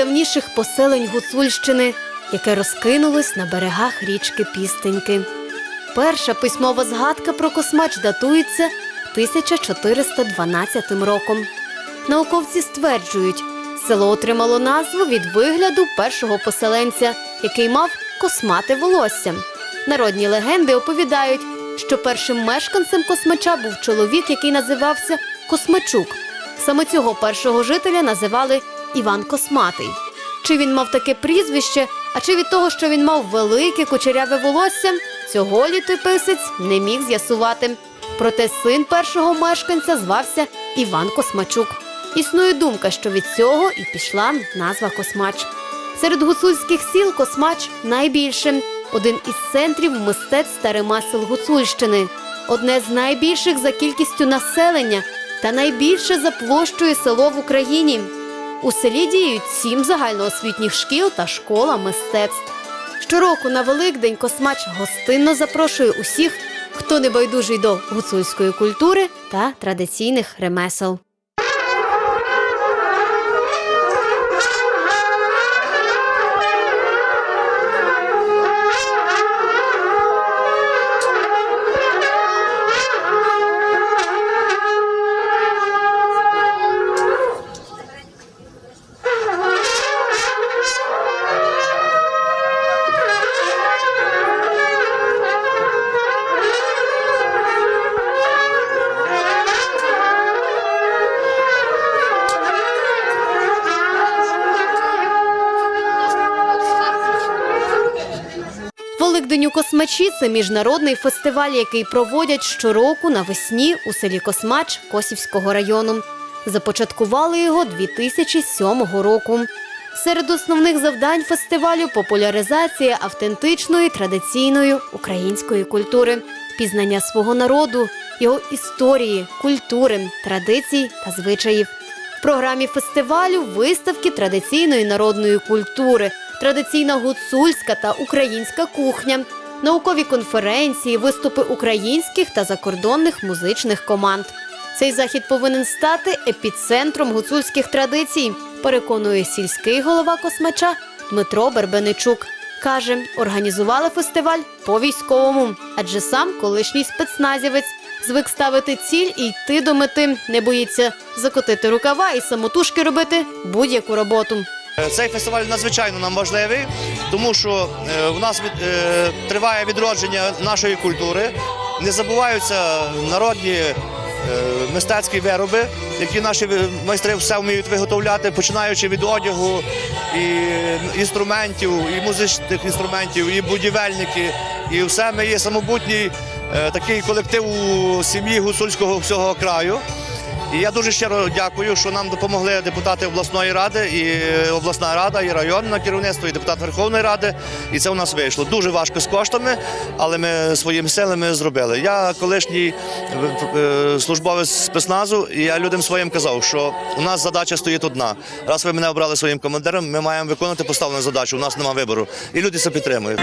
Найдавніших поселень Гуцульщини, яке розкинулось на берегах річки Пістеньки. Перша письмова згадка про Космач датується 1412 роком. Науковці стверджують, село отримало назву від вигляду першого поселенця, який мав космате волосся. Народні легенди оповідають, що першим мешканцем Космача був чоловік, який називався Космачук. Саме цього першого жителя називали Іван Косматий. Чи він мав таке прізвище, а чи від того, що він мав велике кучеряве волосся, цього літописець не міг з'ясувати. Проте син першого мешканця звався Іван Космачук. Існує думка, що від цього і пішла назва Космач. Серед гуцульських сіл Космач найбільшим один із центрів мистецтв та ремесел Гуцульщини, одне з найбільших за кількістю населення та найбільше за площею село в Україні. У селі діють сім загальноосвітніх шкіл та школа мистецтв. Щороку на Великдень Космач гостинно запрошує усіх, хто не байдужий до гуцульської культури та традиційних ремесел. Великдень Космачі це міжнародний фестиваль, який проводять щороку навесні у селі Космач Косівського району. Започаткували його 2007 року. Серед основних завдань фестивалю популяризація автентичної традиційної української культури, пізнання свого народу, його історії, культури, традицій та звичаїв. В програмі фестивалю виставки традиційної народної культури, традиційна гуцульська та українська кухня, наукові конференції, виступи українських та закордонних музичних команд. Цей захід повинен стати епіцентром гуцульських традицій, переконує сільський голова космача Дмитро Бербеничук. Каже, організували фестиваль по військовому, адже сам колишній спецназівець звик ставити ціль і йти до мети, не боїться закотити рукава і самотужки робити будь-яку роботу. Е, Цей фестиваль надзвичайно нам важливий, тому що е, в нас від- е, триває відродження нашої культури. Не забуваються народні мистецькі вироби, які наші майстри все вміють виготовляти, починаючи від одягу і інструментів, і музичних інструментів, і будівельники. І все ми є самобутній такий колектив у сім'ї гуцульського всього краю. І я дуже щиро дякую, що нам допомогли депутати обласної ради, і обласна рада, і районне керівництво, і депутат Верховної Ради. І це у нас вийшло. Дуже важко з коштами, але ми своїми силами зробили. Я колишній е, службовець спецназу, і я людям своїм казав, що у нас задача стоїть одна. Раз ви мене обрали своїм командиром, ми маємо виконати поставлену задачу. У нас немає вибору. І люди це підтримують.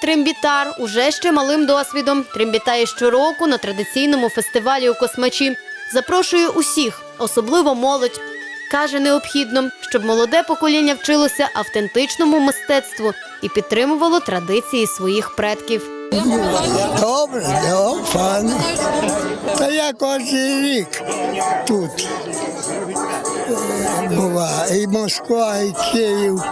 Трембітар уже ще малим досвідом трембітає щороку на традиційному фестивалі у Космачі. Запрошує усіх, особливо молодь. Каже, необхідно, щоб молоде покоління вчилося автентичному мистецтву і підтримувало традиції своїх предків. Добре, добре, файно. Та я кожен рік тут е, буває. І Москва, і Київ,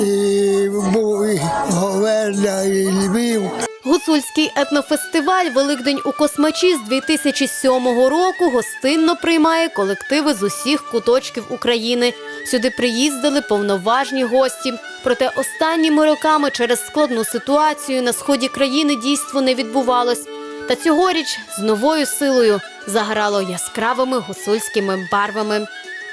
і був і Говерля, і Львів. Гуцульський етнофестиваль Великдень у Космачі з 2007 року гостинно приймає колективи з усіх куточків України. Сюди приїздили повноважні гості. Проте останніми роками через складну ситуацію на сході країни дійство не відбувалось. Та цьогоріч з новою силою заграло яскравими гуцульськими барвами.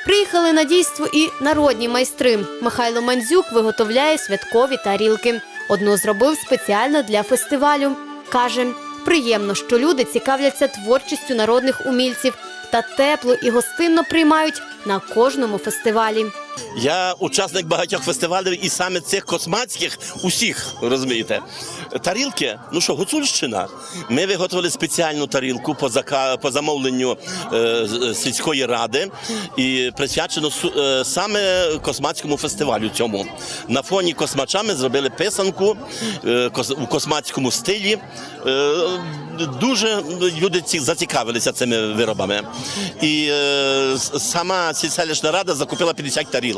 Приїхали на дійство і народні майстри. Михайло Мандзюк виготовляє святкові тарілки. Одну зробив спеціально для фестивалю. Каже, приємно, що люди цікавляться творчістю народних умільців та тепло і гостинно приймають на кожному фестивалі. Я учасник багатьох фестивалів і саме цих космацьких усіх, розумієте. Тарілки, ну що, Гуцульщина. Ми виготовили спеціальну тарілку по, зака... по замовленню е, сільської ради і присвячено е, саме космацькому фестивалю цьому. На фоні космача ми зробили писанку е, кос- у космацькому стилі. Е, дуже люди ці зацікавилися цими виробами. І е, сама селищна рада закупила 50 тарілок.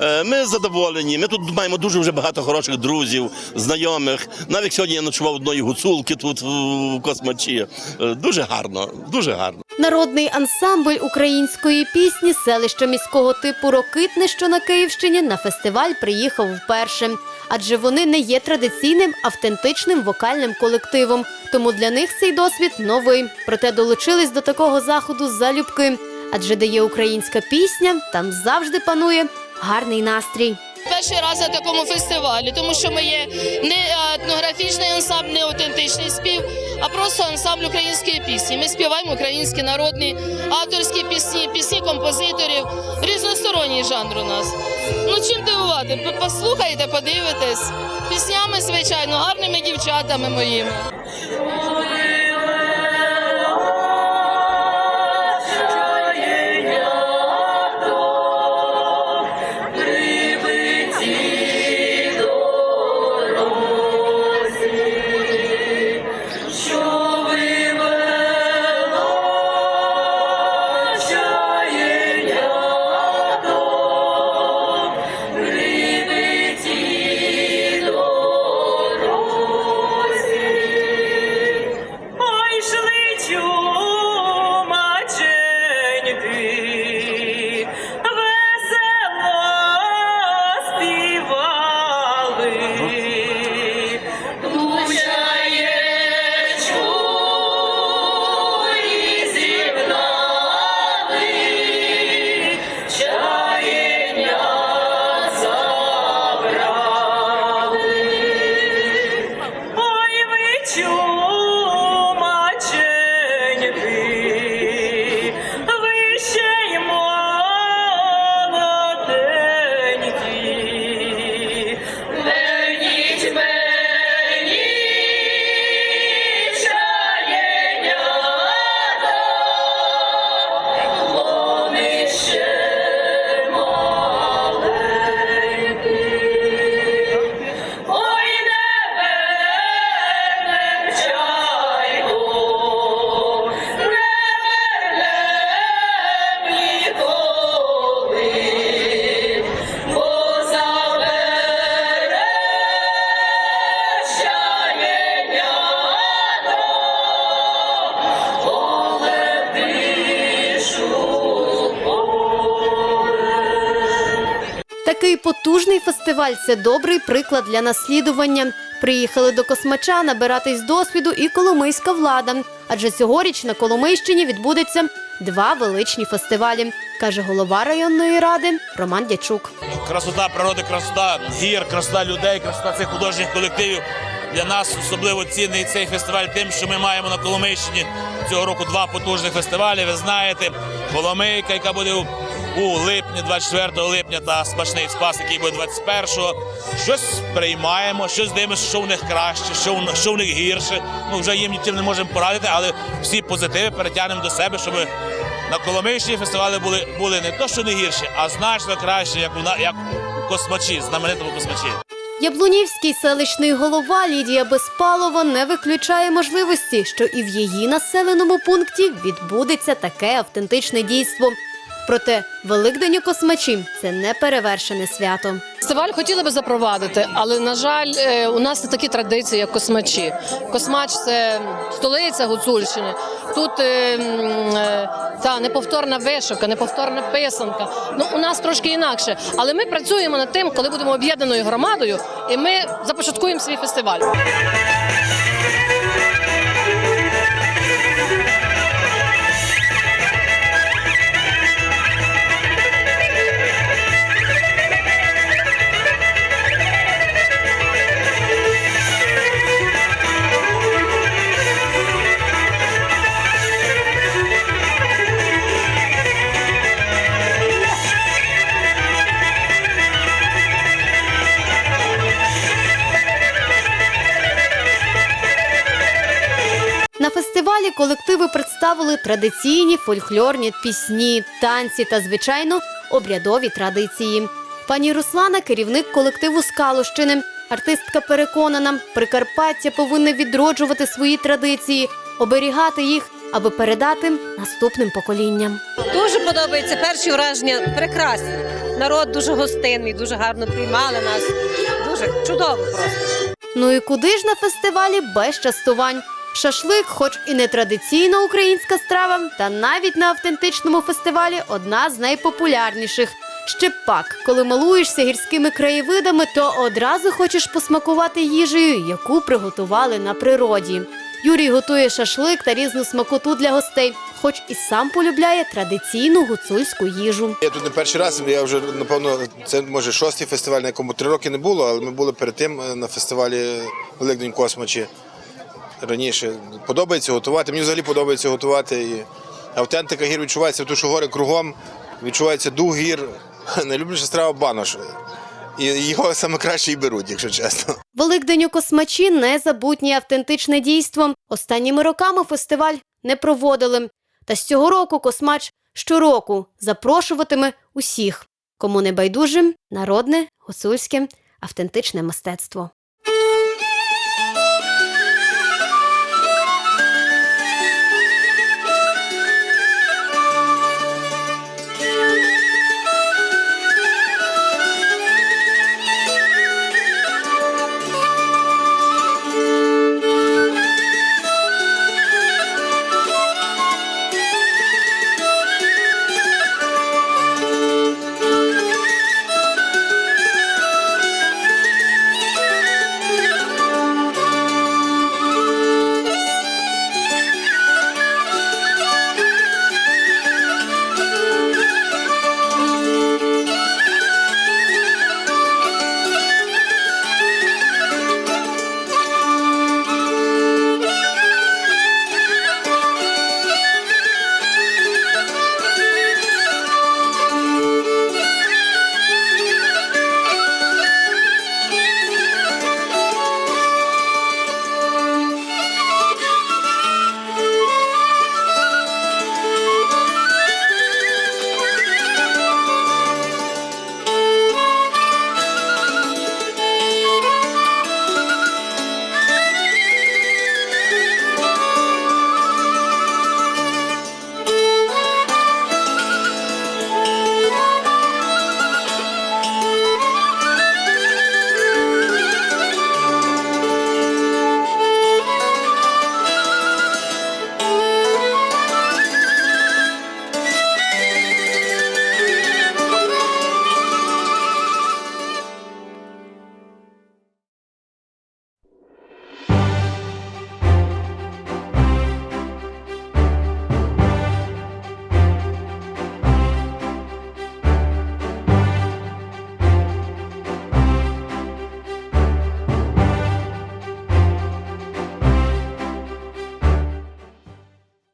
Е, Ми задоволені. Ми тут маємо дуже вже багато хороших друзів, знайомих. Навіть сьогодні я ночував одної гуцулки тут в космачі. Е, Дуже гарно, дуже гарно. Народний ансамбль української пісні селища міського типу Рокитне, що на Київщині, на фестиваль приїхав вперше. Адже вони не є традиційним автентичним вокальним колективом. Тому для них цей досвід новий. Проте долучились до такого заходу залюбки. Адже де є українська пісня, там завжди панує гарний настрій. Перший раз на такому фестивалі, тому що ми є не етнографічний ансамбль, не аутентичний спів, а просто ансамбль української пісні. Ми співаємо українські народні авторські пісні, пісні композиторів, різносторонній жанр у нас. Ну чим дивувати? Послухайте, подивитесь. Піснями, звичайно, гарними дівчатами моїми. Потужний фестиваль це добрий приклад для наслідування. Приїхали до Космача набиратись досвіду і коломийська влада. Адже цьогоріч на Коломийщині відбудеться два величні фестивалі, каже голова районної ради Роман Дячук. красота природи, красота гір, красота людей, красота цих художніх колективів. Для нас особливо цінний цей фестиваль тим, що ми маємо на Коломийщині цього року два потужних фестивалі. Ви знаєте, Коломийка, яка буде у липні, 24 липня та смачний спас, який буде 21-го. Щось приймаємо, щось дивимося, що в них краще, що в, що в них гірше. Ну вже їм нічим не можемо порадити, але всі позитиви перетягнемо до себе, щоб на Коломийщині фестивалі були, були не то, що не гірші, а значно краще, як у, як у космачі, знаменитому космачі. Яблунівський селищний голова Лідія Безпалова не виключає можливості, що і в її населеному пункті відбудеться таке автентичне дійство. Проте Великдень у космачі це не перевершене свято. Фестиваль хотіли би запровадити, але на жаль, е, у нас не такі традиції, як космачі. Космач це столиця Гуцульщини. Тут е, е, та неповторна вишивка, неповторна писанка. Ну у нас трошки інакше. Але ми працюємо над тим, коли будемо об'єднаною громадою, і ми започаткуємо свій фестиваль. Фестивалі колективи представили традиційні фольклорні пісні, танці та, звичайно, обрядові традиції. Пані Руслана, керівник колективу Скалущини. Артистка переконана, Прикарпаття повинне відроджувати свої традиції, оберігати їх, аби передати наступним поколінням. Дуже подобається перші враження. Прекрасні. Народ дуже гостинний, дуже гарно приймали нас. Дуже чудово просто. Ну і куди ж на фестивалі без частувань? Шашлик, хоч і не традиційно українська страва, та навіть на автентичному фестивалі одна з найпопулярніших. Ще пак, коли малуєшся гірськими краєвидами, то одразу хочеш посмакувати їжею, яку приготували на природі. Юрій готує шашлик та різну смакоту для гостей, хоч і сам полюбляє традиційну гуцульську їжу. Я тут не перший раз, я вже напевно, це може шостий фестиваль, на якому три роки не було, але ми були перед тим е, на фестивалі Великдень Космачі раніше. Подобається готувати. Мені взагалі подобається готувати. І автентика гір відчувається, тому що гори кругом, відчувається дух гір. Найлюбленіша страва банош. І його саме краще і беруть, якщо чесно. Великдень у космачі незабутнє автентичне дійство. Останніми роками фестиваль не проводили. Та з цього року космач щороку запрошуватиме усіх, кому не байдужим народне, гуцульське, автентичне мистецтво.